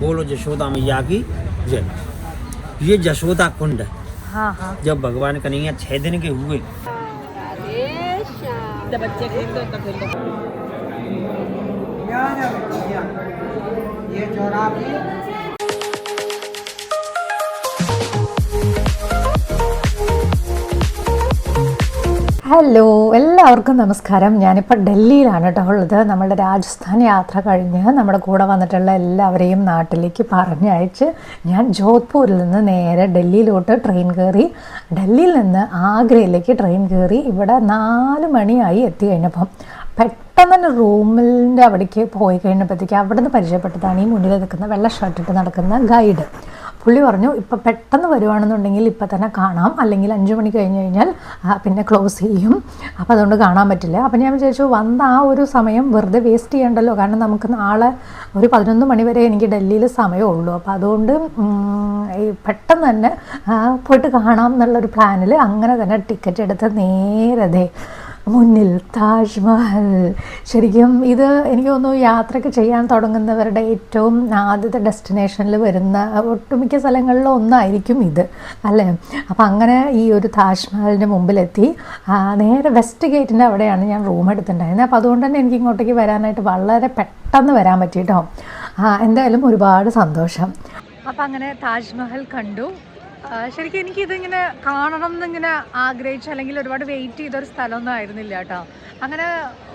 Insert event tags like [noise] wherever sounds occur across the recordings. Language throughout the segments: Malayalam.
बोलो जशोदा मैया की जय। ये जशोदा कुंड है। हाँ हाँ। जब भगवान कन्हैया छह दिन के हुए। बच्चे खेल दो तो खेल दो ये चौराहे ഹലോ എല്ലാവർക്കും നമസ്കാരം. ഞാനിപ്പോൾ ഡൽഹിയിലാണ് കേട്ടോ ഉള്ളത്. നമ്മുടെ രാജസ്ഥാൻ യാത്ര കഴിഞ്ഞ് നമ്മുടെ കൂടെ വന്നിട്ടുള്ള എല്ലാവരെയും നാട്ടിലേക്ക് പറഞ്ഞയച്ച് ഞാൻ ജോധ്പൂരിൽ നിന്ന് നേരെ ഡൽഹിയിലോട്ട് ട്രെയിൻ കയറി ഡൽഹിയിൽ നിന്ന് ആഗ്രയിലേക്ക് ട്രെയിൻ കയറി ഇവിടെ നാല് മണിയായി എത്തി കഴിഞ്ഞപ്പം. പെട്ടെന്ന് തന്നെ റൂമിന്റെ അവിടേക്ക് പോയി കഴിഞ്ഞപ്പോഴത്തേക്ക് അവിടെ നിന്ന് പരിചയപ്പെട്ടതാണ് ഈ മുന്നിൽ നിൽക്കുന്ന വെള്ള ഷർട്ടിട്ട് നടക്കുന്ന ഗൈഡ്. പുള്ളി പറഞ്ഞു ഇപ്പം പെട്ടെന്ന് വരുവാണെന്നുണ്ടെങ്കിൽ ഇപ്പം തന്നെ കാണാം. അല്ലെങ്കിൽ അഞ്ച് മണി കഴിഞ്ഞ് കഴിഞ്ഞാൽ പിന്നെ ക്ലോസ് ചെയ്യും. അപ്പോൾ അതുകൊണ്ട് കാണാൻ പറ്റില്ല. അപ്പം ഞാൻ വിചാരിച്ചു വന്ന ആ ഒരു സമയം വെറുതെ വേസ്റ്റ് ചെയ്യണ്ടല്ലോ. കാരണം നമുക്ക് നാളെ ഒരു പതിനൊന്ന് മണി വരെ എനിക്ക് ഡൽഹിയിൽ സമയമുള്ളൂ. അപ്പോൾ അതുകൊണ്ട് പെട്ടെന്ന് തന്നെ പോയിട്ട് കാണാം എന്നുള്ളൊരു പ്ലാനിൽ അങ്ങനെ തന്നെ ടിക്കറ്റ് എടുത്ത് നേരതേ മുന്നിൽ താജ്മഹൽ ശരിക്കും ഇത് എനിക്ക് തോന്നുന്നു യാത്രയ്ക്ക് ചെയ്യാൻ തുടങ്ങുന്നവരുടെ ഏറ്റവും ആദ്യത്തെ ഡെസ്റ്റിനേഷനിൽ വരുന്ന ഒട്ടുമിക്ക സ്ഥലങ്ങളിലും ഒന്നായിരിക്കും ഇത് അല്ലേ? അപ്പം അങ്ങനെ ഈ ഒരു താജ്മഹലിന്റെ മുമ്പിലെത്തി. നേരെ വെസ്റ്റ് ഗേറ്റിന്റെ അവിടെയാണ് ഞാൻ റൂം എടുത്തിട്ടുണ്ടായിരുന്നത്. അപ്പോൾ അതുകൊണ്ട് തന്നെ എനിക്ക് ഇങ്ങോട്ടേക്ക് വരാനായിട്ട് വളരെ പെട്ടെന്ന് വരാൻ പറ്റി കേട്ടോ എന്തായാലും ഒരുപാട് സന്തോഷം. അപ്പം അങ്ങനെ താജ്മഹൽ കണ്ടു. ശരിക്കും എനിക്കിതിങ്ങനെ കാണണം എന്നിങ്ങനെ ആഗ്രഹിച്ച അല്ലെങ്കിൽ ഒരുപാട് വെയിറ്റ് ചെയ്ത ഒരു സ്ഥലമൊന്നും ആയിരുന്നില്ല കേട്ടോ. അങ്ങനെ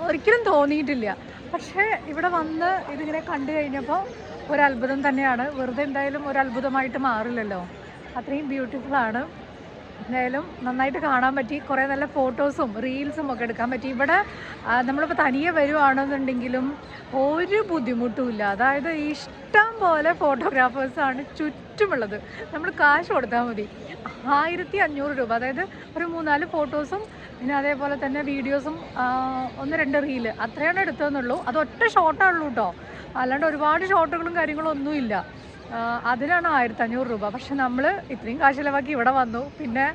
ഒരിക്കലും തോന്നിയിട്ടില്ല. പക്ഷേ ഇവിടെ വന്ന് ഇതിങ്ങനെ കണ്ടു കഴിഞ്ഞപ്പോൾ ഒരു അത്ഭുതം തന്നെയാണ്. വെറുതെ എന്തായാലും ഒരു അത്ഭുതമായിട്ട് മാറില്ലല്ലോ. അത്രയും ബ്യൂട്ടിഫുൾ ആണ്. എന്തായാലും നന്നായിട്ട് കാണാൻ പറ്റി. കുറേ നല്ല ഫോട്ടോസും റീൽസും ഒക്കെ എടുക്കാൻ പറ്റി. ഇവിടെ നമ്മളിപ്പോൾ തനിയെ വരുവാണെന്നുണ്ടെങ്കിലും ഒരു ബുദ്ധിമുട്ടുമില്ല അതായത് ഇഷ്ടം പോലെ ഫോട്ടോഗ്രാഫേഴ്സാണ് ചുറ്റുമുള്ളത് നമ്മൾ കാശ് കൊടുത്താൽ മതി. ആയിരത്തി അഞ്ഞൂറ് രൂപ. അതായത് ഒരു മൂന്നാൽ ഫോട്ടോസും പിന്നെ അതേപോലെ തന്നെ വീഡിയോസും ഒന്ന് രണ്ട് റീൽ അത്രയാണ് എടുത്തതെന്നുള്ളൂ. അത് ഒറ്റ ഷോട്ടാണുള്ളൂ കേട്ടോ അല്ലാണ്ട് ഒരുപാട് ഷോട്ടുകളും കാര്യങ്ങളും ഒന്നുമില്ല അതിനാണ് ആയിരത്തി അഞ്ഞൂറ് രൂപ. പക്ഷെ നമ്മൾ ഇത്രയും കാശ് ചിലവാക്കി ഇവിടെ വന്നു. പിന്നെ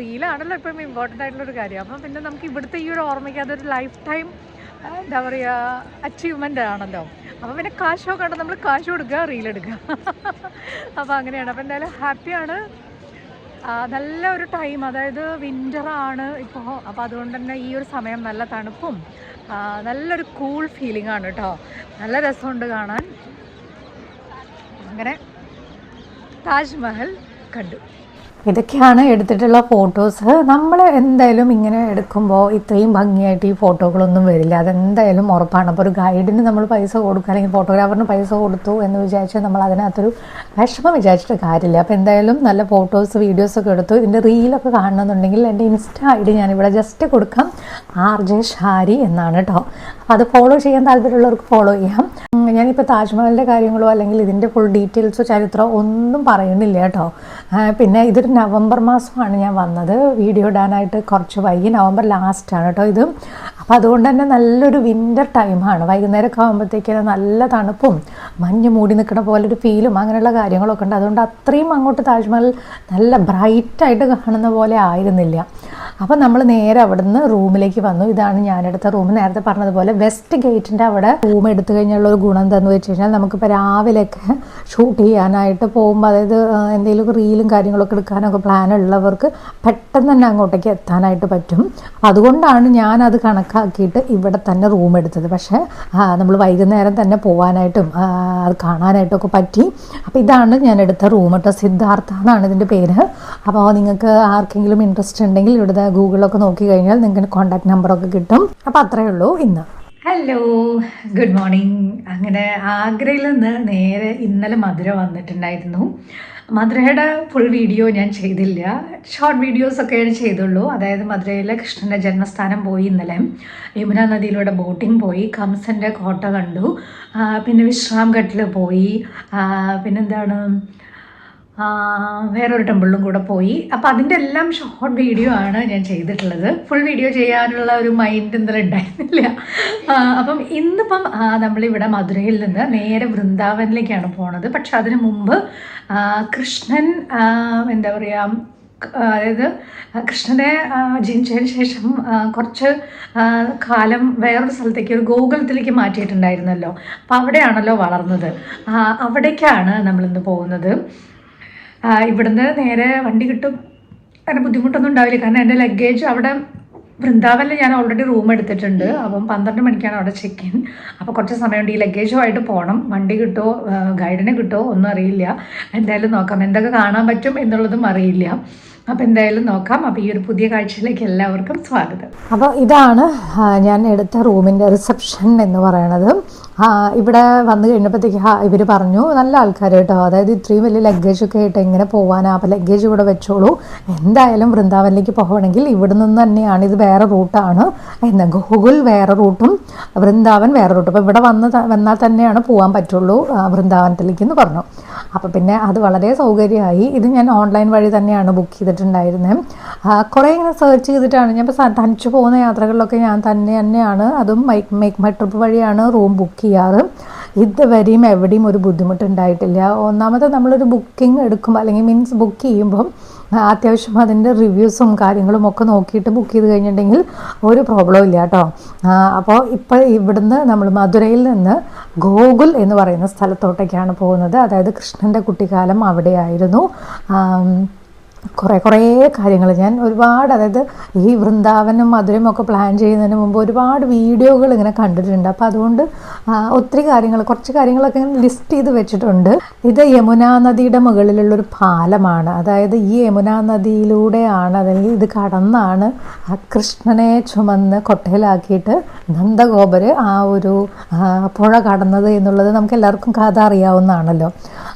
റീലാണല്ലോ ഇപ്പം ഇമ്പോർട്ടന്റ് ആയിട്ടുള്ളൊരു കാര്യം. അപ്പം പിന്നെ നമുക്ക് ഇവിടുത്തെ ഈ ഒരു ഓർമ്മയ്ക്ക് അതൊരു ലൈഫ് ടൈം എന്താ പറയുക അച്ചീവ്മെന്റ് ആണല്ലോ. അപ്പം പിന്നെ കാശോ കണ്ടോ നമ്മൾ കാശ് കൊടുക്കുക റീലെടുക്കുക അപ്പോൾ അങ്ങനെയാണ്. അപ്പോൾ എന്തായാലും ഹാപ്പിയാണ് നല്ല ഒരു ടൈം അതായത് വിന്ററാണ് ഇപ്പോൾ അപ്പോൾ അതുകൊണ്ട് തന്നെ ഈ ഒരു സമയം നല്ല തണുപ്പും നല്ലൊരു കൂൾ ഫീലിംഗ് ആണ് കേട്ടോ നല്ല രസമുണ്ട് കാണാൻ. അങ്ങനെ താജ്മഹൽ കണ്ടു. ഇതൊക്കെയാണ് എടുത്തിട്ടുള്ള ഫോട്ടോസ് നമ്മൾ എന്തായാലും ഇങ്ങനെ എടുക്കുമ്പോൾ ഇത്രയും ഭംഗിയായിട്ട് ഈ ഫോട്ടോകളൊന്നും വരില്ല. അതെന്തായാലും ഉറപ്പാണ്. അപ്പോൾ ഒരു ഗൈഡിന് നമ്മൾ പൈസ കൊടുക്കുക അല്ലെങ്കിൽ ഫോട്ടോഗ്രാഫറിന് പൈസ കൊടുത്തു എന്ന് വിചാരിച്ച് നമ്മൾ അതിനകത്തൊരു വിഷമം വിചാരിച്ചിട്ട് കാര്യമില്ല. അപ്പോൾ എന്തായാലും നല്ല ഫോട്ടോസ് വീഡിയോസ് ഒക്കെ എടുത്തു. ഇതിന്റെ റീലൊക്കെ കാണണമെന്നുണ്ടെങ്കിൽ എന്റെ ഇൻസ്റ്റ ഐ ഡി ഞാനിവിടെ ജസ്റ്റ് കൊടുക്കാം. ആർ ജെ ഷാരി എന്നാണ് കേട്ടോ അത് ഫോളോ ചെയ്യാൻ താല്പര്യമുള്ളവർക്ക് ഫോളോ ചെയ്യാം. ഞാനിപ്പോൾ താജ്മഹലിന്റെ കാര്യങ്ങളോ അല്ലെങ്കിൽ ഇതിന്റെ ഫുൾ ഡീറ്റെയിൽസോ ചരിത്രമോ ഒന്നും പറയുന്നില്ല കേട്ടോ. പിന്നെ ഇതൊരു നവംബർ മാസമാണ് ഞാൻ വന്നത്. വീഡിയോ ഇടാനായിട്ട് കുറച്ച് വൈകി. നവംബർ ലാസ്റ്റാണ് കേട്ടോ ഇത്. അപ്പോൾ അതുകൊണ്ട് തന്നെ നല്ലൊരു വിന്റർ ടൈമാണ് വൈകുന്നേരമൊക്കെ ആകുമ്പോഴത്തേക്കും നല്ല തണുപ്പും മഞ്ഞ് മൂടി നിൽക്കുന്ന പോലെ ഒരു ഫീലും അങ്ങനെയുള്ള കാര്യങ്ങളൊക്കെ ഉണ്ട്. അതുകൊണ്ട് അത്രയും അങ്ങോട്ട് താജ്മഹൽ നല്ല ബ്രൈറ്റായിട്ട് കാണുന്ന പോലെ ആയിരുന്നില്ല. അപ്പോൾ നമ്മൾ നേരെ അവിടുന്ന് റൂമിലേക്ക് വന്നു. ഇതാണ് ഞാനെടുത്ത റൂം. നേരത്തെ പറഞ്ഞതുപോലെ വെസ്റ്റ് ഗേറ്റിന്റെ അവിടെ റൂം എടുത്തു കഴിഞ്ഞുള്ള ഒരു ഗുണം എന്താണെന്ന് വെച്ച് കഴിഞ്ഞാൽ നമുക്കിപ്പോൾ രാവിലെയൊക്കെ ഷൂട്ട് ചെയ്യാനായിട്ട് പോകുമ്പോൾ അതായത് എന്തെങ്കിലും റീലും കാര്യങ്ങളൊക്കെ എടുക്കാനൊക്കെ പ്ലാൻ ഉള്ളവർക്ക് പെട്ടെന്ന് തന്നെ അങ്ങോട്ടേക്ക് എത്താനായിട്ട് പറ്റും. അതുകൊണ്ടാണ് ഞാനത് കണക്കാക്കിയിട്ട് ഇവിടെ തന്നെ റൂം എടുത്തത്. പക്ഷേ നമ്മൾ വൈകുന്നേരം തന്നെ പോകാനായിട്ടും അത് കാണാനായിട്ടും ഒക്കെ പറ്റി. അപ്പോൾ ഇതാണ് ഞാൻ എടുത്ത റൂം കേട്ടോ സിദ്ധാർത്ഥ എന്നാണ് ഇതിന്റെ പേര്. അപ്പോൾ നിങ്ങൾക്ക് ആർക്കെങ്കിലും ഇൻട്രസ്റ്റ് ഉണ്ടെങ്കിൽ ഇവിടുത്തെ ഗൂഗിളൊക്കെ നോക്കി കഴിഞ്ഞാൽ നിങ്ങൾക്ക് കോൺടാക്ട് നമ്പറൊക്കെ കിട്ടും. അപ്പോൾ അത്രയേ ഉള്ളൂ ഇന്ന്. ഹലോ ഗുഡ് മോർണിംഗ് അങ്ങനെ ആഗ്രയിൽ നിന്ന് നേരെ ഇന്നലെ മധുര വന്നിട്ടുണ്ടായിരുന്നു. മധുരയുടെ ഫുൾ വീഡിയോ ഞാൻ ചെയ്തില്ല. ഷോർട്ട് വീഡിയോസ് ഒക്കെ ഞാൻ ചെയ്തുള്ളൂ. അതായത് മധുരയിലെ കൃഷ്ണന്റെ ജന്മസ്ഥാനം പോയി ഇന്നലെ. യമുന നദിയിലൂടെ ബോട്ടിംഗ് പോയി. കംസന്റെ കോട്ട കണ്ടു. പിന്നെ വിശ്രാംഘട്ടിൽ പോയി. പിന്നെന്താണ്? വേറൊരു ടെമ്പിളിലും കൂടെ പോയി. അപ്പോൾ അതിന്റെ എല്ലാം ഷോർട്ട് വീഡിയോ ആണ് ഞാൻ ചെയ്തിട്ടുള്ളത്. ഫുൾ വീഡിയോ ചെയ്യാനുള്ള ഒരു മൈൻഡ് എന്തായാലും ഉണ്ടായിരുന്നില്ല. അപ്പം ഇന്നിപ്പം നമ്മളിവിടെ മധുരയിൽ നിന്ന് നേരെ വൃന്ദാവനിലേക്കാണ് പോണത്. പക്ഷെ അതിനു മുമ്പ് കൃഷ്ണൻ എന്താ പറയുക അതായത് കൃഷ്ണനെ ജനിച്ചതിന് ശേഷം കുറച്ച് കാലം വേറൊരു സ്ഥലത്തേക്ക് ഒരു ഗോകുലത്തിലേക്ക് മാറ്റിയിട്ടുണ്ടായിരുന്നല്ലോ. അപ്പോൾ അവിടെയാണല്ലോ വളർന്നത്. അവിടേക്കാണ് നമ്മളിന്ന് പോകുന്നത്. ഇവിടുന്ന് നേരെ വണ്ടി കിട്ടും. അങ്ങനെ ബുദ്ധിമുട്ടൊന്നും ഉണ്ടാവില്ല. കാരണം എന്റെ ലഗേജ് അവിടെ വൃന്ദാവനിൽ ഞാൻ ഓൾറെഡി റൂം എടുത്തിട്ടുണ്ട്. അപ്പം പന്ത്രണ്ട് മണിക്കാണ് അവിടെ ചെക്ക് ഇൻ അപ്പോൾ കുറച്ച് സമയമുണ്ട്. ഈ ലഗേജുമായിട്ട് പോകണം വണ്ടി കിട്ടുമോ ഗൈഡിനെ കിട്ടുമോ ഒന്നും അറിയില്ല. എന്തായാലും നോക്കാം. എന്തൊക്കെ കാണാൻ പറ്റും എന്നുള്ളതും അറിയില്ല. അപ്പോൾ എന്തായാലും നോക്കാം. അപ്പോൾ ഈ ഒരു പുതിയ കാഴ്ചയിലേക്ക് എല്ലാവർക്കും സ്വാഗതം. അപ്പോൾ ഇതാണ് ഞാൻ എടുത്ത റൂമിന്റെ റിസപ്ഷൻ എന്ന് പറയണത്. ആ, ഇവിടെ വന്നു കഴിഞ്ഞപ്പോഴത്തേക്ക് ഇവർ പറഞ്ഞു നല്ല ആൾക്കാർ കേട്ടോ. അതായത് ഇത്രയും വലിയ ലഗേജ് ഒക്കെ ആയിട്ട് എങ്ങനെ പോകാനാ അപ്പോൾ ലഗേജ് ഇവിടെ വെച്ചോളൂ. എന്തായാലും വൃന്ദാവനിലേക്ക് പോകണമെങ്കിൽ ഇവിടെ നിന്ന് തന്നെയാണ് ഇത് വേറെ റൂട്ടാണ് എന്ന് ഗൂഗിൾ വേറെ റൂട്ടും വൃന്ദാവൻ വേറെ റൂട്ടും അപ്പോൾ ഇവിടെ വന്ന് വന്നാൽ തന്നെയാണ് പോകാൻ പറ്റുള്ളൂ വൃന്ദാവനത്തിലേക്ക് എന്ന് പറഞ്ഞു. അപ്പോൾ പിന്നെ അത് വളരെ സൗകര്യമായി. ഇത് ഞാൻ ഓൺലൈൻ വഴി തന്നെയാണ് ബുക്ക് ചെയ്തിട്ടുണ്ടായിരുന്നത് കുറേ ഇങ്ങനെ സെർച്ച് ചെയ്തിട്ടാണ്. ഞാൻ ഇപ്പോൾ തനിച്ച് പോകുന്ന യാത്രകളിലൊക്കെ ഞാൻ തന്നെ തന്നെയാണ്. അതും മൈക്ക് മേക്ക് മൈ ട്രിപ്പ് വഴിയാണ് റൂം ബുക്ക് ചെയ്യാറ് ഇതുവരെയും എവിടെയും ഒരു ബുദ്ധിമുട്ടുണ്ടായിട്ടില്ല. ഒന്നാമത് നമ്മളൊരു ബുക്കിംഗ് എടുക്കുമ്പോൾ അല്ലെങ്കിൽ മീൻസ് ബുക്ക് ചെയ്യുമ്പം അത്യാവശ്യം അതിന്റെ റിവ്യൂസും കാര്യങ്ങളും ഒക്കെ നോക്കിയിട്ട് ബുക്ക് ചെയ്ത് കഴിഞ്ഞിട്ടുണ്ടെങ്കിൽ ഒരു പ്രോബ്ലം ഇല്ല കേട്ടോ. അപ്പോൾ ഇപ്പോൾ ഇവിടുന്ന് നമ്മൾ മധുരയിൽ നിന്ന് ഗോകുൽ എന്ന് പറയുന്ന സ്ഥലത്തോട്ടേക്കാണ് പോകുന്നത്. അതായത് കൃഷ്ണന്റെ കുട്ടിക്കാലം അവിടെയായിരുന്നു. കുറേ കുറേ കാര്യങ്ങൾ. ഞാൻ ഒരുപാട് അതായത് ഈ വൃന്ദാവനും മധുരയും ഒക്കെ പ്ലാൻ ചെയ്യുന്നതിന് മുമ്പ് ഒരുപാട് വീഡിയോകൾ ഇങ്ങനെ കണ്ടിട്ടുണ്ട്. അപ്പോൾ അതുകൊണ്ട് ഒത്തിരി കാര്യങ്ങൾ കുറച്ച് കാര്യങ്ങളൊക്കെ ഇങ്ങനെ ലിസ്റ്റ് ചെയ്ത് വെച്ചിട്ടുണ്ട്. ഇത് യമുനാ നദിയുടെ മുകളിലുള്ള ഒരു പാലമാണ്. അതായത് ഈ യമുനാ നദിയിലൂടെയാണ് അല്ലെങ്കിൽ ഇത് കടന്നാണ് കൃഷ്ണനെ ചുമന്ന് കൊട്ടയിലാക്കിയിട്ട് നന്ദഗോപര് ആ ഒരു പുഴ കടന്നത് എന്നുള്ളത് നമുക്ക് എല്ലാവർക്കും കഥ അറിയാവുന്നതാണല്ലോ.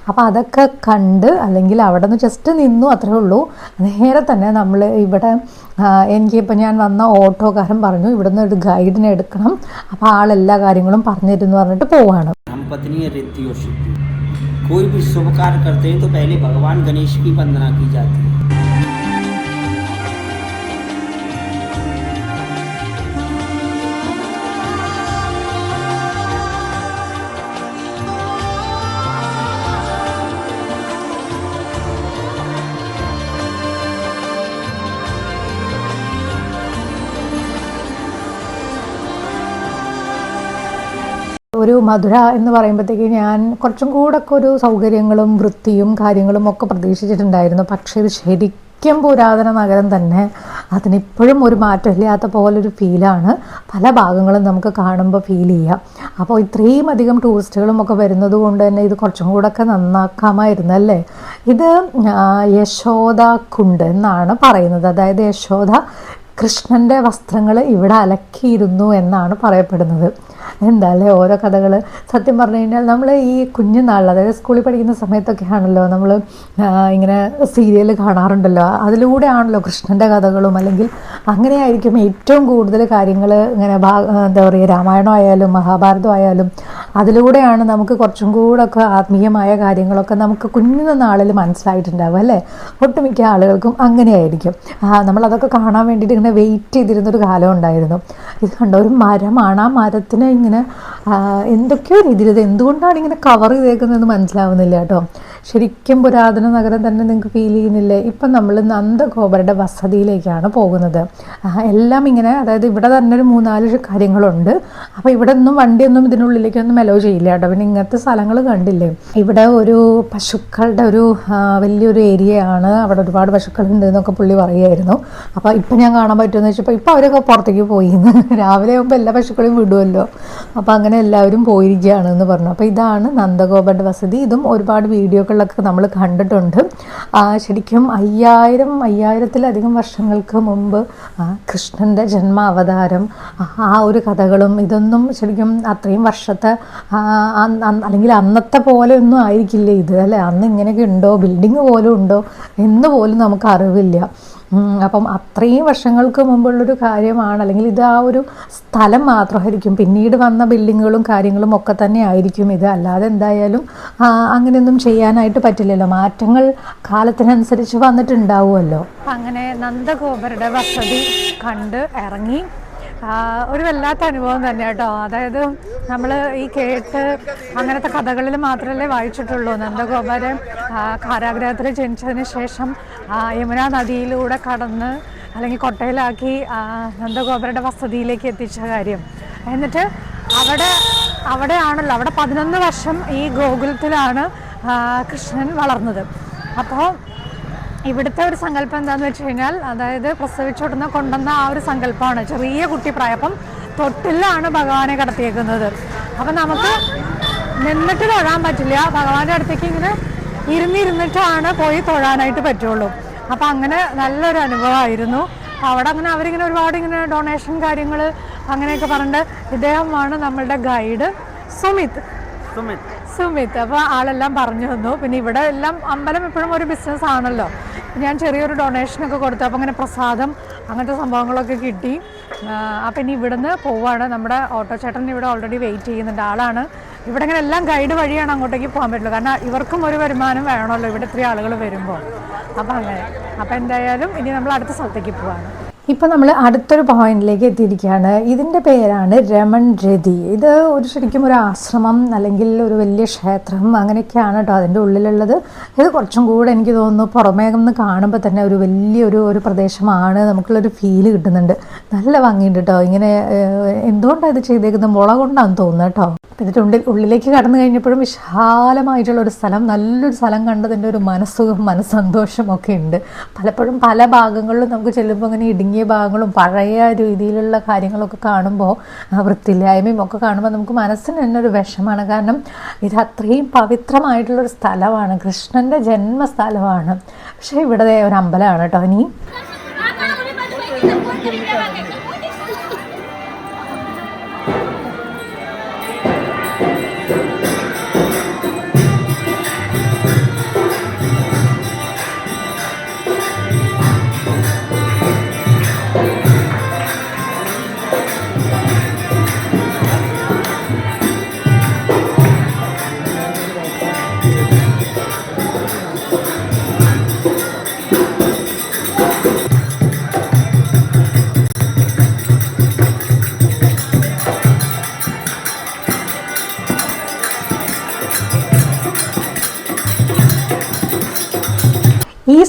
അപ്പോൾ അതൊക്കെ കണ്ട് അല്ലെങ്കിൽ അവിടെ നിന്ന് ജസ്റ്റ് നിന്നു അത്രേ ഉള്ളൂ. നേരെ തന്നെ നമ്മൾ ഇവിടെ ആ, എനിക്കിപ്പോൾ ഞാൻ വന്ന ഓട്ടോക്കാരൻ പറഞ്ഞു ഇവിടുന്ന് ഒരു ഗൈഡിനെ എടുക്കണം അപ്പോൾ ആളെല്ലാ കാര്യങ്ങളും പറഞ്ഞിരുന്നു പറഞ്ഞിട്ട് പോവാണ് हम पत्नी है रिद्धि और सिद्धि कोई भी शुभ कार्य करते हैं तो पहले भगवान गणेश की वंदना की जाती है ഒരു മധുര എന്ന് പറയുമ്പോഴത്തേക്ക് ഞാൻ കുറച്ചും കൂടെ ഒക്കെ ഒരു സൗകര്യങ്ങളും വൃത്തിയും കാര്യങ്ങളും ഒക്കെ പ്രതീക്ഷിച്ചിട്ടുണ്ടായിരുന്നു. പക്ഷേ ഇത് ശരിക്കും പുരാതന നഗരം തന്നെ അതിനിപ്പോഴും ഒരു മാറ്റമില്ലാത്ത പോലൊരു ഫീലാണ് പല ഭാഗങ്ങളും നമുക്ക് കാണുമ്പോൾ ഫീൽ ചെയ്യാം. അപ്പോൾ ഇത്രയും അധികം ടൂറിസ്റ്റുകളും ഒക്കെ വരുന്നത് കൊണ്ട് തന്നെ ഇത് കുറച്ചും കൂടെ ഒക്കെ നന്നാക്കാമായിരുന്നു അല്ലേ ഇത് യശോദ കുണ്ട് എന്നാണ് പറയുന്നത്. അതായത് യശോദ കൃഷ്ണന്റെ വസ്ത്രങ്ങൾ ഇവിടെ അലക്കിയിരുന്നു എന്നാണ് പറയപ്പെടുന്നത്. എന്താ അല്ലേ ഓരോ കഥകൾ സത്യം പറഞ്ഞു കഴിഞ്ഞാൽ നമ്മൾ ഈ കുഞ്ഞുനാളിൽ അതായത് സ്കൂളിൽ പഠിക്കുന്ന സമയത്തൊക്കെ ആണല്ലോ നമ്മൾ ഇങ്ങനെ സീരിയൽ കാണാറുണ്ടല്ലോ. അതിലൂടെ ആണല്ലോ കൃഷ്ണന്റെ കഥകളും അല്ലെങ്കിൽ അങ്ങനെയായിരിക്കും ഏറ്റവും കൂടുതൽ കാര്യങ്ങൾ ഇങ്ങനെ എന്താ പറയുക രാമായണമായാലും മഹാഭാരതമായാലും അതിലൂടെയാണ് നമുക്ക് കുറച്ചും കൂടെ ഒക്കെ ആത്മീയമായ കാര്യങ്ങളൊക്കെ നമുക്ക് കുഞ്ഞു നാളിൽ മനസ്സിലായിട്ടുണ്ടാവും അല്ലേ? ഒട്ടുമിക്ക ആളുകൾക്കും അങ്ങനെയായിരിക്കും. നമ്മളതൊക്കെ കാണാൻ വേണ്ടിയിട്ട് ഇങ്ങനെ വെയിറ്റ് ചെയ്തിരുന്നൊരു കാലം ഉണ്ടായിരുന്നു. ഇത് കണ്ട ഒരു മരമാണ്. ആ മരത്തിന് ഇങ്ങനെ എന്തൊക്കെയോ രീതിയിൽ ഇത് എന്തുകൊണ്ടാണ് ഇങ്ങനെ കവർ ചെയ്തേക്കുന്നതെന്ന് മനസ്സിലാവുന്നില്ല കേട്ടോ. ശരിക്കും പുരാതന നഗരം തന്നെ നിങ്ങൾക്ക് ഫീൽ ചെയ്യുന്നില്ലേ? ഇപ്പം നമ്മൾ നന്ദഗോപരുടെ വസതിയിലേക്കാണ് പോകുന്നത്. എല്ലാം ഇങ്ങനെ അതായത് ഇവിടെ തന്നെ ഒരു മൂന്നാൽ കാര്യങ്ങളുണ്ട്. അപ്പോൾ ഇവിടെ ഒന്നും വണ്ടിയൊന്നും ഇതിനുള്ളിലേക്കൊന്നും അലോ ചെയ്യില്ല കേട്ടോ. പിന്നെ ഇങ്ങനത്തെ സ്ഥലങ്ങൾ കണ്ടില്ലേ? ഇവിടെ ഒരു പശുക്കളുടെ ഒരു വലിയൊരു ഏരിയയാണ് അവിടെ ഒരുപാട് പശുക്കളുണ്ട് എന്നൊക്കെ പുള്ളി പറയുമായിരുന്നു അപ്പോൾ ഇപ്പം ഞാൻ കാണാൻ പറ്റുമെന്ന് വെച്ചപ്പോൾ ഇപ്പോൾ അവരൊക്കെ പുറത്തേക്ക് പോയി. [laughs] രാവിലെ ആകുമ്പോൾ എല്ലാ പശുക്കളെയും വിടുമല്ലോ അപ്പോൾ അങ്ങനെ എല്ലാവരും പോയിരിക്കുകയാണ് എന്ന് പറഞ്ഞു. അപ്പോൾ ഇതാണ് നന്ദഗോപരുടെ വസതി. ഇതും ഒരുപാട് വീഡിയോകളിലൊക്കെ നമ്മൾ കണ്ടിട്ടുണ്ട്. ശരിക്കും അയ്യായിരം അയ്യായിരത്തിലധികം വർഷങ്ങൾക്ക് മുമ്പ് കൃഷ്ണന്റെ ജന്മ അവതാരം ആ, ഒരു കഥകളും ഇതൊന്നും ശരിക്കും അത്രയും വർഷത്തെ അല്ലെങ്കിൽ അന്നത്തെ പോലെ ഒന്നും ആയിരിക്കില്ല ഇത് അല്ലേ? അന്ന് ഇങ്ങനെയൊക്കെ ഉണ്ടോ? ബിൽഡിങ് പോലും ഉണ്ടോ? എന്ന് പോലും നമുക്ക് അറിവില്ല. അപ്പം അത്രയും വർഷങ്ങൾക്ക് മുമ്പുള്ളൊരു കാര്യമാണ്. അല്ലെങ്കിൽ ഇത് ആ ഒരു സ്ഥലം മാത്രമായിരിക്കും. പിന്നീട് വന്ന ബിൽഡിങ്ങുകളും കാര്യങ്ങളും ഒക്കെ തന്നെ ആയിരിക്കും ഇത്. അല്ലാതെ എന്തായാലും അങ്ങനെയൊന്നും ചെയ്യാനായിട്ട് പറ്റില്ലല്ലോ. മാറ്റങ്ങൾ കാലത്തിനനുസരിച്ച് വന്നിട്ടുണ്ടാവുമല്ലോ. അങ്ങനെ നന്ദഗോപരുടെ വസതി കണ്ട് ഇറങ്ങി ഒരു വല്ലാത്ത അനുഭവം തന്നെ കേട്ടോ. അതായത് നമ്മൾ ഈ കേട്ട് അങ്ങനത്തെ കഥകളിൽ മാത്രമല്ലേ വായിച്ചിട്ടുള്ളൂ. നന്ദഗോപാലൻ കാരാഗ്രഹത്തിൽ ജനിച്ചതിന് ശേഷം യമുന നദിയിലൂടെ കടന്ന് അല്ലെങ്കിൽ കൊട്ടയിലാക്കി നന്ദഗോപാലയുടെ വസതിയിലേക്ക് എത്തിച്ച കാര്യം. എന്നിട്ട് അവിടെ അവിടെയാണല്ലോ അവിടെ പതിനൊന്ന് വർഷം ഈ ഗോകുലത്തിലാണ് കൃഷ്ണൻ വളർന്നത്. അപ്പോൾ ഇവിടുത്തെ ഒരു സങ്കല്പം എന്താന്ന് വെച്ച് കഴിഞ്ഞാൽ അതായത് പ്രസവിച്ചോടുന്ന കൊണ്ടുവന്ന ആ ഒരു സങ്കല്പമാണ്. ചെറിയ കുട്ടി പ്രായപ്പം തൊട്ടിലാണ് ഭഗവാനെ കടത്തിയേക്കുന്നത്. അപ്പം നമുക്ക് നിന്നിട്ട് തൊഴാൻ പറ്റില്ല. ഭഗവാന്റെ അടുത്തേക്ക് ഇങ്ങനെ ഇരുന്നിരുന്നിട്ടാണ് പോയി തൊഴാനായിട്ട് പറ്റുള്ളൂ. അപ്പം അങ്ങനെ നല്ലൊരു അനുഭവമായിരുന്നു. അവിടെ അങ്ങനെ അവരിങ്ങനെ ഒരുപാട് ഇങ്ങനെ ഡൊണേഷൻ കാര്യങ്ങൾ അങ്ങനെയൊക്കെ പറഞ്ഞിട്ട് ഇദ്ദേഹമാണ് നമ്മളുടെ ഗൈഡ് സുമിത്. സുമിത്. സുമിത്. അപ്പോൾ ആളെല്ലാം പറഞ്ഞു തന്നു. പിന്നെ ഇവിടെ എല്ലാം അമ്പലം എപ്പോഴും ഒരു ബിസിനസ് ആണല്ലോ. ഞാൻ ചെറിയൊരു ഡൊണേഷനൊക്കെ കൊടുത്തു. അപ്പോൾ അങ്ങനെ പ്രസാദം അങ്ങനത്തെ സംഭവങ്ങളൊക്കെ കിട്ടി. അപ്പം ഇനി ഇവിടുന്ന് പോവാണ്. നമ്മുടെ ഓട്ടോ ചേട്ടൻ ഇവിടെ ഓൾറെഡി വെയിറ്റ് ചെയ്യുന്നുണ്ട്. ആളാണ്. ഇവിടെ ഇങ്ങനെ എല്ലാം ഗൈഡ് വഴിയാണ് അങ്ങോട്ടേക്ക് പോകാൻ പറ്റുള്ളൂ. കാരണം ഇവർക്കും ഒരു വരുമാനം വേണമല്ലോ. ഇവിടെ ഇത്രയും ആളുകൾ വരുമ്പോൾ. അപ്പം അങ്ങനെ. അപ്പം എന്തായാലും ഇനി നമ്മൾ അടുത്ത സ്ഥലത്തേക്ക് പോവാണ്. ഇപ്പം നമ്മൾ അടുത്തൊരു പോയിന്റിലേക്ക് എത്തിയിരിക്കുകയാണ്. ഇതിന്റെ പേരാണ് രമൺ രതി. ഇത് ഒരു ശരിക്കും ഒരു ആശ്രമം അല്ലെങ്കിൽ ഒരു വലിയ ക്ഷേത്രം അങ്ങനെയൊക്കെയാണ് കേട്ടോ അതിന്റെ ഉള്ളിലുള്ളത്. ഇത് കുറച്ചും കൂടെ എനിക്ക് തോന്നുന്നു പുറമേ നിന്ന് കാണുമ്പോൾ തന്നെ ഒരു വലിയൊരു ഒരു പ്രദേശമാണ്. നമുക്കുള്ളൊരു ഫീൽ കിട്ടുന്നുണ്ട്. നല്ല ഭംഗിയുണ്ട് കേട്ടോ ഇങ്ങനെ എന്തുകൊണ്ടാണ് ഇത് ചെയ്തേക്കുന്നത്? മുള കൊണ്ടാണെന്ന് തോന്നുന്നു കേട്ടോ എന്നിട്ട് ഉള്ളിൽ ഉള്ളിലേക്ക് കടന്നു കഴിഞ്ഞപ്പോഴും വിശാലമായിട്ടുള്ള ഒരു സ്ഥലം നല്ലൊരു സ്ഥലം കണ്ടതിന്റെ ഒരു മനസ്സുഖം മനസ്സന്തോഷം ഒക്കെ ഉണ്ട്. പലപ്പോഴും പല ഭാഗങ്ങളിലും നമുക്ക് ചെല്ലുമ്പോൾ അങ്ങനെ ഇടുങ്ങിയ ഭാഗങ്ങളും പഴയ രീതിയിലുള്ള കാര്യങ്ങളൊക്കെ കാണുമ്പോൾ വൃത്തിയില്ലായ്മയും ഒക്കെ കാണുമ്പോൾ നമുക്ക് മനസ്സിന് തന്നെ ഒരു വിഷമാണ്. കാരണം ഇത് അത്രയും പവിത്രമായിട്ടുള്ളൊരു സ്ഥലമാണ്. കൃഷ്ണന്റെ ജന്മസ്ഥലമാണ്. പക്ഷേ ഇവിടെ ഒരു അമ്പലമാണ് കേട്ടോ. ഇനി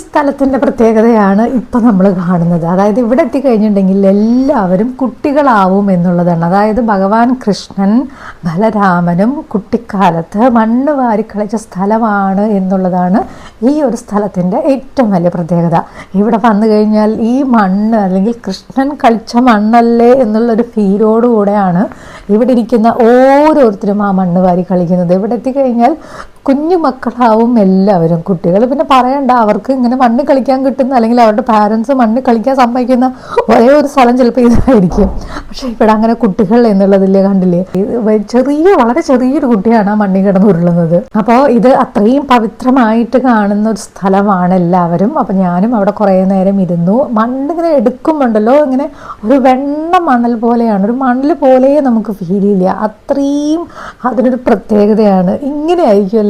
സ്ഥലത്തിന്റെ പ്രത്യേകതയാണ് ഇപ്പം നമ്മൾ കാണുന്നത്. അതായത് ഇവിടെ എത്തിക്കഴിഞ്ഞിട്ടുണ്ടെങ്കിൽ എല്ലാവരും കുട്ടികളാവും എന്നുള്ളതാണ്. അതായത് ഭഗവാൻ കൃഷ്ണൻ ബലരാമനും കുട്ടിക്കാലത്ത് മണ്ണ് വാരി കളിച്ച സ്ഥലമാണ് എന്നുള്ളതാണ് ഈ ഒരു സ്ഥലത്തിന്റെ ഏറ്റവും വലിയ പ്രത്യേകത. ഇവിടെ വന്നു കഴിഞ്ഞാൽ ഈ മണ്ണ് അല്ലെങ്കിൽ കൃഷ്ണൻ കളിച്ച മണ്ണല്ലേ എന്നുള്ളൊരു ഫീലോടുകൂടെയാണ് ഇവിടെ ഇരിക്കുന്ന ഓരോരുത്തരും ആ മണ്ണ് വാരി കളിക്കുന്നത്. ഇവിടെ എത്തിക്കഴിഞ്ഞാൽ കുഞ്ഞു മക്കളാവും എല്ലാവരും. കുട്ടികൾ പിന്നെ പറയണ്ട അവർക്ക് ഇങ്ങനെ മണ്ണ് കളിക്കാൻ കിട്ടുന്ന അല്ലെങ്കിൽ അവരുടെ പാരൻസ് മണ്ണ് കളിക്കാൻ സമ്മതിക്കുന്ന ഒരേ ഒരു സ്ഥലം ചിലപ്പോൾ ഇതായിരിക്കും. പക്ഷെ ഇവിടെ അങ്ങനെ കുട്ടികൾ എന്നുള്ളതില്ലേ കണ്ടില്ലേ? ചെറിയ വളരെ ചെറിയൊരു കുട്ടിയാണ് ആ മണ്ണിൽ കിടന്ന് ഉരുളുന്നത് അപ്പോൾ ഇത് അത്രയും പവിത്രമായിട്ട് കാണുന്ന ഒരു സ്ഥലമാണ് എല്ലാവരും. അപ്പം ഞാനും അവിടെ കുറേ നേരം ഇരുന്നു. മണ്ണിങ്ങനെ എടുക്കുമ്പോണ്ടല്ലോ ഇങ്ങനെ ഒരു വെണ്ണ മണൽ പോലെയാണ്. ഒരു മണൽ പോലെ നമുക്ക് ഫീൽ ചെയ്യില്ല അത്രയും അതിനൊരു പ്രത്യേകതയാണ്. ഇങ്ങനെ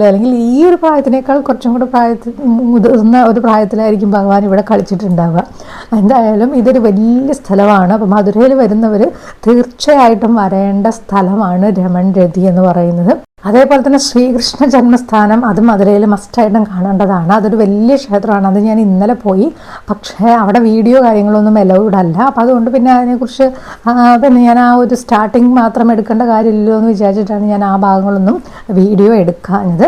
ആയിരിക്കുമല്ലോ അല്ലെങ്കിൽ ഈ ഒരു പ്രായത്തിനേക്കാൾ കുറച്ചും കൂടെ പ്രായത്തിൽ മുതിർന്ന ഒരു പ്രായത്തിലായിരിക്കും ഭഗവാൻ ഇവിടെ കളിച്ചിട്ടുണ്ടാവുക. എന്തായാലും ഇതൊരു വലിയ സ്ഥലമാണ്. അപ്പം മധുരയിൽ വരുന്നവർ തീർച്ചയായിട്ടും വരേണ്ട സ്ഥലമാണ് രമൺ രതി എന്ന് പറയുന്നത്. അതേപോലെ തന്നെ ശ്രീകൃഷ്ണ ജന്മസ്ഥാനം അത് മധുരയിൽ മസ്റ്റായിട്ടും കാണേണ്ടതാണ്. അതൊരു വലിയ ക്ഷേത്രമാണ്. അത് ഞാൻ ഇന്നലെ പോയി. പക്ഷേ അവിടെ വീഡിയോ കാര്യങ്ങളൊന്നും അലൗഡ് അല്ല. അപ്പോൾ അതുകൊണ്ട് പിന്നെ അതിനെക്കുറിച്ച് പിന്നെ ഞാൻ ആ ഒരു സ്റ്റാർട്ടിങ് മാത്രം എടുക്കേണ്ട കാര്യമില്ലല്ലോ എന്ന് വിചാരിച്ചിട്ടാണ് ഞാൻ ആ ഭാഗങ്ങളൊന്നും വീഡിയോ എടുക്കാഞ്ഞത്.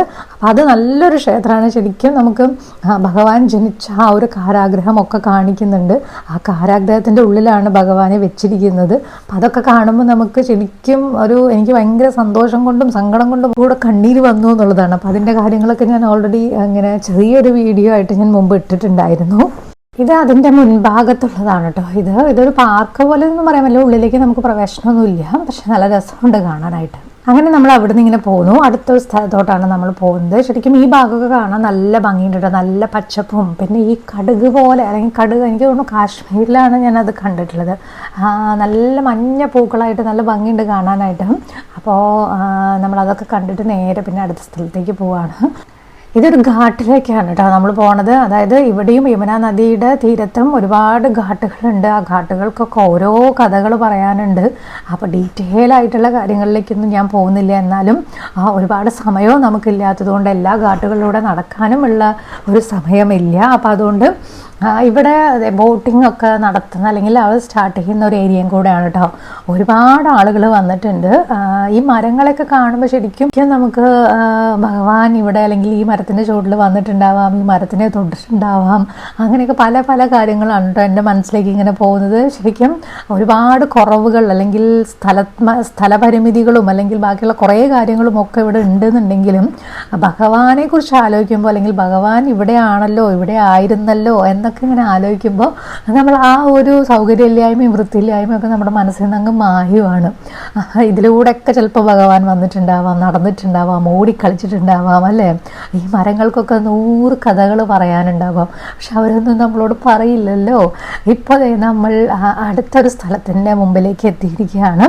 അത് നല്ലൊരു ക്ഷേത്രമാണ്. ശരിക്കും നമുക്ക് ഭഗവാൻ ജനിച്ച ആ ഒരു കാരാഗ്രഹം ഒക്കെ കാണിക്കുന്നുണ്ട്. ആ കാരാഗ്രഹത്തിന്റെ ഉള്ളിലാണ് ഭഗവാനെ വെച്ചിരിക്കുന്നത്. അപ്പം അതൊക്കെ കാണുമ്പോൾ നമുക്ക് ശരിക്കും ഒരു എനിക്ക് ഭയങ്കര സന്തോഷം കൊണ്ടും സങ്കടം കൊണ്ടും കൂടെ കണ്ണീര് വന്നു എന്നുള്ളതാണ്. അപ്പം അതിന്റെ കാര്യങ്ങളൊക്കെ ഞാൻ ഓൾറെഡി അങ്ങനെ ചെറിയൊരു വീഡിയോ ആയിട്ട് ഞാൻ മുമ്പ് ഇട്ടിട്ടുണ്ടായിരുന്നു. ഇത് അതിന്റെ മുൻഭാഗത്തുള്ളതാണ് കേട്ടോ. ഇത് ഇതൊരു പാർക്ക് പോലെ എന്ന് പറയാൻ ഉള്ളിലേക്ക് നമുക്ക് പ്രവേശനമൊന്നുമില്ല. പക്ഷെ നല്ല രസമുണ്ട് കാണാനായിട്ട്. അങ്ങനെ നമ്മൾ അവിടെ നിന്ന് ഇങ്ങനെ പോകുന്നു അടുത്തൊരു സ്ഥലത്തോട്ടാണ് നമ്മൾ പോകുന്നത്. ശരിക്കും ഈ ഭാഗമൊക്കെ കാണാൻ നല്ല ഭംഗിയുണ്ട് കേട്ടോ. നല്ല പച്ചപ്പും. പിന്നെ ഈ കടുക് പോലെ അല്ലെങ്കിൽ കടുക് എനിക്ക് തോന്നുന്നു കാശ്മീരിലാണ് ഞാനത് കണ്ടിട്ടുള്ളത്. നല്ല മഞ്ഞ പൂക്കളായിട്ട് നല്ല ഭംഗിയുണ്ട് കാണാനായിട്ട്. അപ്പോൾ നമ്മളതൊക്കെ കണ്ടിട്ട് നേരെ പിന്നെ അടുത്ത സ്ഥലത്തേക്ക് പോവാണ്. ഇതൊരു ഘാട്ടിലേക്കാണ് കേട്ടോ. നമ്മൾ പോണത്. അതായത് ഇവിടെയും യമുന നദിയുടെ തീരത്തും ഒരുപാട് ഘാട്ടുകളുണ്ട്. ആ ഘാട്ടുകൾക്കൊക്കെ ഓരോ കഥകൾ പറയാനുണ്ട്. അപ്പോൾ ഡീറ്റെയിൽ ആയിട്ടുള്ള കാര്യങ്ങളിലേക്കൊന്നും ഞാൻ പോകുന്നില്ല. എന്നാലും ആ ഒരുപാട് സമയവും നമുക്കില്ലാത്തതുകൊണ്ട് എല്ലാ ഘാട്ടുകളിലൂടെ നടക്കാനുമുള്ള ഒരു സമയമില്ല. അപ്പോൾ അതുകൊണ്ട് ഇവിടെ ബോട്ടിംഗ് ഒക്കെ നടത്തുന്ന അല്ലെങ്കിൽ അവർ സ്റ്റാർട്ട് ചെയ്യുന്ന ഒരു ഏരിയയും കൂടെയാണ് കേട്ടോ. ഒരുപാട് ആളുകൾ വന്നിട്ടുണ്ട്. ഈ മരങ്ങളൊക്കെ കാണുമ്പോൾ ശരിക്കും നമുക്ക് ഭഗവാൻ ഇവിടെ അല്ലെങ്കിൽ ഈ മരത്തിന്റെ ചുവട്ടിൽ വന്നിട്ടുണ്ടാവാം ഈ മരത്തിനെ തൊട്ടിട്ടുണ്ടാവാം. അങ്ങനെയൊക്കെ പല പല കാര്യങ്ങളാണ് കേട്ടോ എന്റെ മനസ്സിലേക്ക് ഇങ്ങനെ പോകുന്നത്. ശരിക്കും ഒരുപാട് കുറവുകൾ അല്ലെങ്കിൽ സ്ഥല സ്ഥലപരിമിതികളും അല്ലെങ്കിൽ ബാക്കിയുള്ള കുറേ കാര്യങ്ങളും ഒക്കെ ഇവിടെ ഉണ്ടെന്നുണ്ടെങ്കിലും ഭഗവാനെ കുറിച്ച് ആലോചിക്കുമ്പോൾ അല്ലെങ്കിൽ ഭഗവാൻ ഇവിടെയാണല്ലോ ഇവിടെ ആയിരുന്നല്ലോ എന്നൊക്കെ ഇങ്ങനെ ആലോചിക്കുമ്പോൾ നമ്മൾ ആ ഒരു സൗകര്യമില്ലായ്മയും വൃത്തിയില്ലായ്മയും ഒക്കെ നമ്മുടെ മനസ്സിൽ നിന്ന് അങ്ങ് മായുവാണ്. ഇതിലൂടെയൊക്കെ ചിലപ്പോൾ ഭഗവാൻ വന്നിട്ടുണ്ടാവാം നടന്നിട്ടുണ്ടാവാം ഓടിക്കളിച്ചിട്ടുണ്ടാവാം അല്ലേ? ഈ മരങ്ങൾക്കൊക്കെ നൂറ് കഥകൾ പറയാനുണ്ടാവാം പക്ഷെ അവരൊന്നും നമ്മളോട് പറയില്ലല്ലോ. ഇപ്പോൾ നമ്മൾ അടുത്തൊരു സ്ഥലത്തിന്റെ മുമ്പിലേക്ക് എത്തിയിരിക്കുകയാണ്.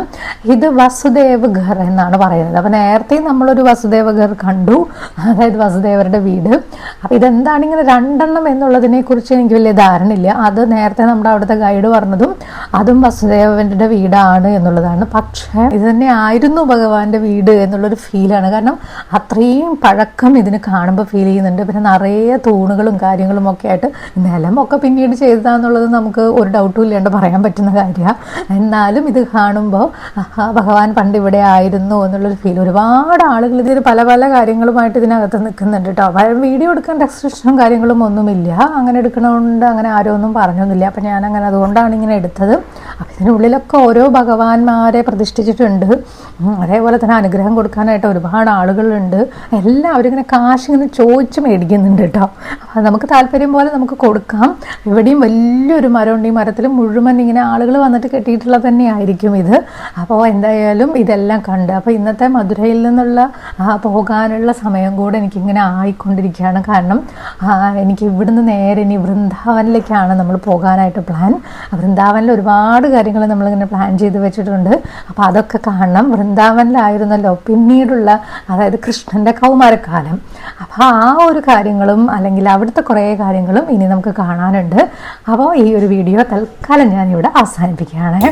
ഇത് വസുദേവ് ഘർ എന്നാണ് പറയുന്നത്. അപ്പോൾ നേരത്തെ നമ്മളൊരു വസുദേവ ഘർ കണ്ടു. അതായത് വസുദേവരുടെ വീട്. അപ്പോൾ ഇതെന്താണ് ഇങ്ങനെ രണ്ടെണ്ണം എന്നുള്ളതിനെ കുറിച്ച് എനിക്ക് വലിയ ധാരണയില്ല. അത് നേരത്തെ നമ്മുടെ അവിടുത്തെ ഗൈഡ് പറഞ്ഞതും അതും വസുദേവന്റെ വീടാണ് എന്നുള്ളതാണ്. പക്ഷേ ഇത് തന്നെ ആയിരുന്നു ഭഗവാന്റെ വീട് എന്നുള്ളൊരു ഫീലാണ്. കാരണം അത്രയും പഴക്കം ഇതിന് കാണുമ്പോൾ ഫീൽ ചെയ്യുന്നുണ്ട്. പിന്നെ നിറയെ തൂണുകളും കാര്യങ്ങളും ഒക്കെ ആയിട്ട് നിലമൊക്കെ പിന്നീട് ചെയ്തതാന്നുള്ളത് നമുക്ക് ഒരു ഡൗട്ടും ഇല്ലാണ്ട് പറയാൻ പറ്റുന്ന കാര്യമാണ് എന്നാലും ഇത് കാണുമ്പോൾ ഭഗവാൻ പണ്ട് ഇവിടെ ആയിരുന്നു എന്നുള്ളൊരു ഫീൽ ഒരുപാട് ആളുകൾ ഇതിൽ പല പല കാര്യങ്ങളുമായിട്ട് ഇതിനകത്ത് നിൽക്കുന്നുണ്ട് കേട്ടോ വീഡിയോ എടുക്കാൻ റെസ്ട്രിക്ഷനും കാര്യങ്ങളും ഒന്നുമില്ല. അങ്ങനെ എടുക്കണമുണ്ട് അങ്ങനെ ആരും ഒന്നും പറഞ്ഞൊന്നുമില്ല. അപ്പം ഞാൻ അങ്ങനെ അതുകൊണ്ടാണ് ഇങ്ങനെ എടുത്തത്. അപ്പം ഇതിനുള്ളിലൊക്കെ ഓരോ ഭഗവാന്മാരെ പ്രതിഷ്ഠിച്ചിട്ടുണ്ട്. അതേപോലെ തന്നെ അനുഗ്രഹം കൊടുക്കാനായിട്ട് ഒരുപാട് ആളുകളുണ്ട്. എല്ലാവരും ഇങ്ങനെ കാശ് ഇങ്ങനെ ചോദിച്ച് മേടിക്കുന്നുണ്ട് കേട്ടോ. അപ്പം നമുക്ക് താല്പര്യം പോലെ നമുക്ക് കൊടുക്കാം. ഇവിടെയും വലിയൊരു മരമുണ്ട് ഈ മരത്തിൽ മുഴുവൻ ഇങ്ങനെ ആളുകൾ വന്നിട്ട് കെട്ടിയിട്ടുള്ളത് തന്നെയായിരിക്കും ഇത്. അപ്പോൾ എന്തായാലും ഇതെല്ലാം കണ്ട് അപ്പോൾ ഇന്നത്തെ മധുരയിൽ നിന്നുള്ള പോകാനുള്ള സമയം കൂടെ എനിക്കിങ്ങനെ ആയിക്കൊണ്ടിരിക്കുകയാണ്. കാരണം എനിക്ക് ഇവിടുന്ന് നേരെ ഇനി വൃന്ദാവനിലേക്കാണ് നമ്മൾ പോകാനായിട്ട് പ്ലാൻ. വൃന്ദാവനിൽ ഒരുപാട് കാര്യങ്ങൾ നമ്മളിങ്ങനെ പ്ലാൻ ചെയ്ത് വെച്ചിട്ടുണ്ട്. അപ്പോൾ അതൊക്കെ കാണണം. വൃന്ദാവനിലായിരുന്നല്ലോ പിന്നീടുള്ള അതായത് കൃഷ്ണന്റെ കൗമാരക്കാലം അപ്പോൾ ആ ഒരു കാര്യങ്ങളും അല്ലെങ്കിൽ അവിടുത്തെ കുറേ കാര്യങ്ങളും ഇനി നമുക്ക് കാണാനുണ്ട്. അപ്പോൾ ഈ ഒരു വീഡിയോ തൽക്കാലം ഞാനിവിടെ അവസാനിപ്പിക്കുകയാണ്.